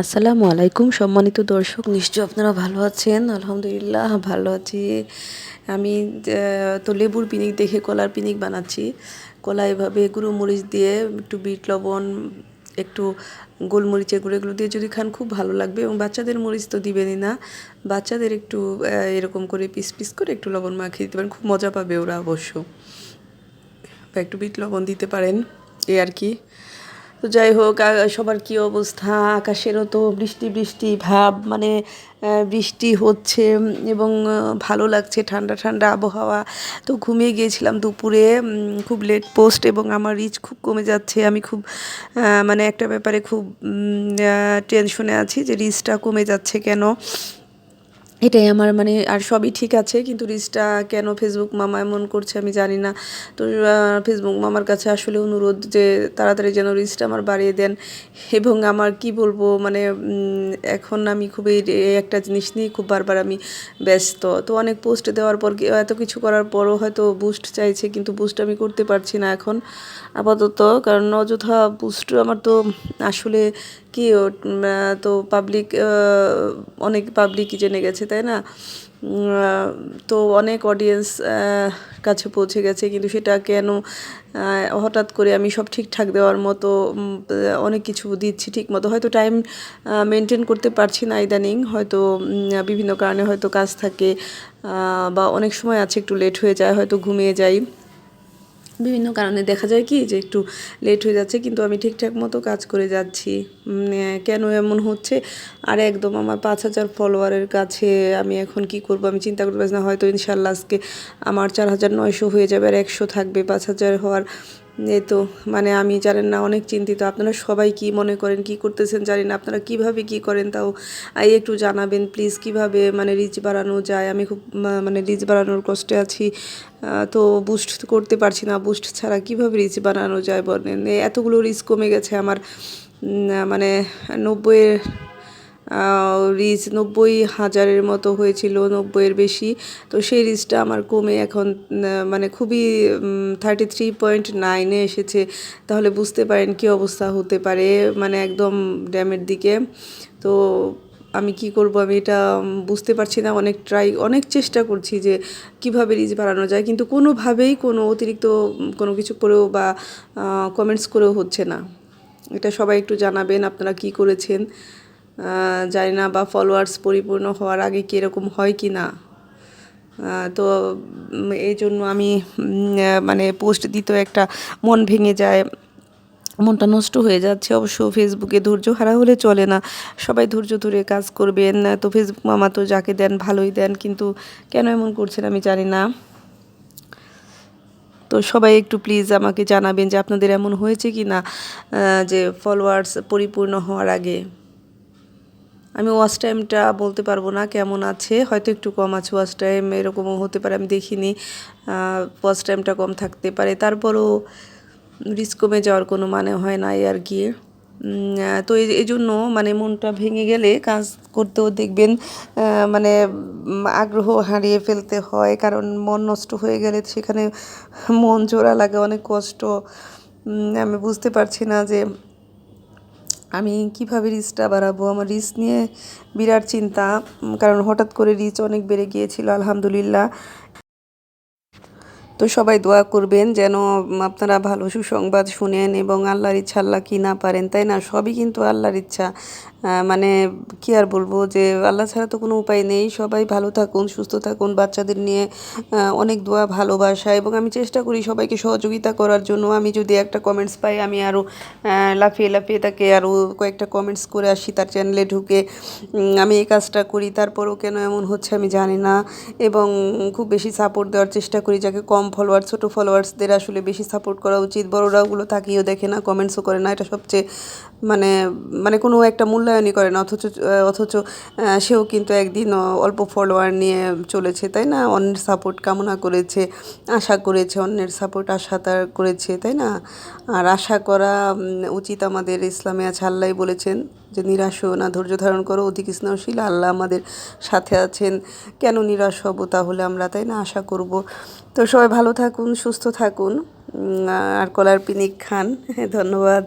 আসসালামু আলাইকুম, সম্মানিত দর্শক নিশ্চয় আপনারা ভালো আছেন? আলহামদুলিল্লাহ, ভালো আছি। আমি তো লেবুর পিনিক দেখে কলার পিনিক বানাচ্ছি। কলা এভাবে গুঁড়ো মরিচ দিয়ে, একটু বিট লবণ, একটু গোলমরিচের গুঁড়ো, এগুলো দিয়ে যদি খান খুব ভালো লাগবে। এবং বাচ্চাদের মরিচ তো দিবেনই না। বাচ্চাদের একটু এরকম করে পিস পিস করে একটু লবণ মাখিয়ে দিতে পারেন। খুব মজা পাবে ওরা অবশ্য। বা একটু বিট লবণ দিতে পারেন। এই আর কি। তো যাই হোক সবার কি অবস্থা? আকাশেরও তো বৃষ্টি বৃষ্টি, ভাব মানে বৃষ্টি হচ্ছে এবং ভালো লাগছে, ঠান্ডা ঠান্ডা আবহাওয়া। তো ঘুমিয়ে গিয়েছিলাম দুপুরে খুব লেট পোস্ট এবং আমার রিচ খুব কমে যাচ্ছে। আমি খুব মানে একটা ব্যাপারে খুব টেনশনে আছি যে রিচটা কমে যাচ্ছে কেন? এটাই আমার মানে আর সবই ঠিক আছে, কিন্তু রিচটা কেন ফেসবুক মামা এমন করছে আমি জানি না। তো ফেসবুক মামার কাছে আসলে অনুরোধ যে তাড়াতাড়ি যেন রিচটা আমার বাড়িয়ে দেন এবং আমার কি বলব মানে এখন আমি খুবই একটা জিনিস নিয়ে খুব বারবার আমি ব্যস্ত। তো অনেক পোস্ট দেওয়ার পর এত কিছু করার পরও হয়তো বুস্ট চাইছে, কিন্তু বুস্ট আমি করতে পারছি না এখন আপাতত। কারণ অযথা বুস্ট আমার তো আসলে কি তো পাবলিক অনেক পাবলিকই জেনে গেছে। তাই না? তো অনেক অডিয়েন্স কাছে পৌঁছে গেছে, কিন্তু সেটা কেন হঠাৎ করে আমি সব ঠিকঠাক দেওয়ার মতো অনেক কিছু দিচ্ছি ঠিক মতো হয়তো টাইম মেনটেন করতে পারছি না ইদানিং, হয়তো বিভিন্ন কারণে হয়তো কাজ থাকে বা অনেক সময় আছে একটু লেট হয়ে যায়, হয়তো ঘুমিয়ে যাই। বিভিন্ন কারণে দেখা যায় কি যে একটু লেট হয়ে যাচ্ছে, কিন্তু আমি ঠিকঠাক মতো কাজ করে যাচ্ছি। কেন এমন হচ্ছে? আর একদম আমার পাঁচ হাজার ফলোয়ারের কাছে আমি এখন কি করব? আমি চিন্তা করতে পারছি না। হয়তো ইনশাল্লাহ আজকে আমার চার হাজার নয়শো হয়ে যাবে আর একশো থাকবে। পাঁচ হাজার হওয়ার এই তো মানে আমি জানেন না, অনেক চিন্তিত। আপনারা সবাই কি মনে করেন, কি করতেছেন জানি না। আপনারা কীভাবে কি করেন তাও আই একটু জানাবেন প্লিজ কীভাবে মানে রিচ বাড়ানো যায়? আমি খুব মানে রিচ বাড়ানোর কষ্টে আছি। তো বুস্ট করতে পারছি না। বুস্ট ছাড়া কীভাবে রিচ বানানো যায় বলেন? এতগুলো রিচ কমে গেছে আমার। মানে নব্বইয়ের রিচ নব্বই হাজারের মতো হয়েছিল, নব্বইয়ের বেশি। তো সেই রিচটা আমার কমে এখন মানে খুবই থার্টি থ্রি পয়েন্ট নাইনে এসেছে। তাহলে বুঝতে পারেন কী অবস্থা হতে পারে মানে একদম ড্যামের দিকে। তো আমি কি করব, আমি এটা বুঝতে পারছি না। অনেক ট্রাই অনেক চেষ্টা করছি যে কীভাবে রিচ বাড়ানো যায়, কিন্তু কোনোভাবেই কোনো অতিরিক্ত কোনো কিছু করেও বা কমেন্টস করেও হচ্ছে না। এটা সবাই একটু জানাবেন, আপনারা কি করেছেন। জানি না বা ফলোয়ার্স পরিপূর্ণ হওয়ার আগে কীরকম হয় কি না। তো এই জন্য আমি মানে পোস্ট দিতেও একটা, মন ভেঙে যায়, মনটা নষ্ট হয়ে যাচ্ছে। অবশ্য ফেসবুকে ধৈর্য হারা হলে চলে না। সবাই ধৈর্য ধরে কাজ করবেন। তো ফেসবুক মামা তো যাকে দেন ভালোই দেন, কিন্তু কেন এমন করছেন আমি জানি না। তো সবাই একটু প্লিজ আমাকে জানাবেন যে আপনাদের এমন হয়েছে কি না যে ফলোয়ার্স পরিপূর্ণ হওয়ার আগে। আমি ওয়াচ টাইমটা বলতে পারব না কেমন আছে, হয়তো একটু কম আছে ওয়াচ টাইম এরকমও হতে পারে, আমি দেখিনি ওয়াচ টাইমটা কম থাকতে পারে। তারপরও রিস্ক কমে যাওয়ার কোনো মানে হয় না আর কি। তো এই জন্য মানে মনটা ভেঙে গেলে কাজ করতেও দেখবেন মানে আগ্রহ হারিয়ে ফেলতে হয়, কারণ মন নষ্ট হয়ে গেলে সেখানে মন জোড়া লাগে, অনেক কষ্ট। আমি বুঝতে পারছি না যে আমি কীভাবে রিচটা বাড়াবো? আমার রিচ নিয়ে বিরাট চিন্তা কারণ হঠাৎ করে রিচ অনেক বেড়ে গিয়েছিল, আলহামদুলিল্লাহ। তো সবাই দোয়া করবেন যেন আপনারা ভালো সুসংবাদ শুনেন এবং আল্লাহর ইচ্ছা আল্লাহ কি না পারেন, তাই না? সবই কিন্তু আল্লাহর ইচ্ছা। মানে কি আর বলব যে, আল্লাহ ছাড়া তো কোনো উপায় নেই। সবাই ভালো থাকুন, সুস্থ থাকুন, বাচ্চাদের নিয়ে অনেক দোয়া, ভালোবাসা এবং আমি চেষ্টা করি সবাইকে সহযোগিতা করার জন্য। আমি যদি একটা কমেন্টস পাই, আমি আরও লাফিয়ে লাফিয়ে তাকে আরও কয়েকটা কমেন্টস করে আসি, তার চ্যানেলে ঢুকে আমি এই কাজটা করি। তারপরও কেন এমন হচ্ছে আমি জানি না এবং খুব বেশি সাপোর্ট দেওয়ার চেষ্টা করি, যাকে কম ফলোয়ার ছোটো ফলোয়ার্সদের আসলে বেশি সাপোর্ট করা উচিত। বড়রা ওগুলো তাকিয়েও দেখে না কমেন্টসও করে না। এটা সবচেয়ে মানে মানে কোনো একটা মূল্যায়নই করে না, অথচ অথচ সেও কিন্তু একদিন অল্প ফলোয়ার নিয়ে চলেছে, তাই না? অন্যের সাপোর্ট কামনা করেছে, আশা করেছে, অন্যের সাপোর্ট আশা তার করেছে, তাই না? আর আশা করা উচিত আমাদের ইসলামে আছে। আল্লাহ বলেছেন যে, নিরাশ না, ধৈর্য ধারণ করো, অধিক স্নেহশীল, আল্লাহ আমাদের সাথে আছেন। কেন নিরাশ হব তাহলে আমরা, তাই না? আশা করব। তো সবাই ভালো থাকুন, সুস্থ থাকুন। আর কলার পিনিক খান। ধন্যবাদ।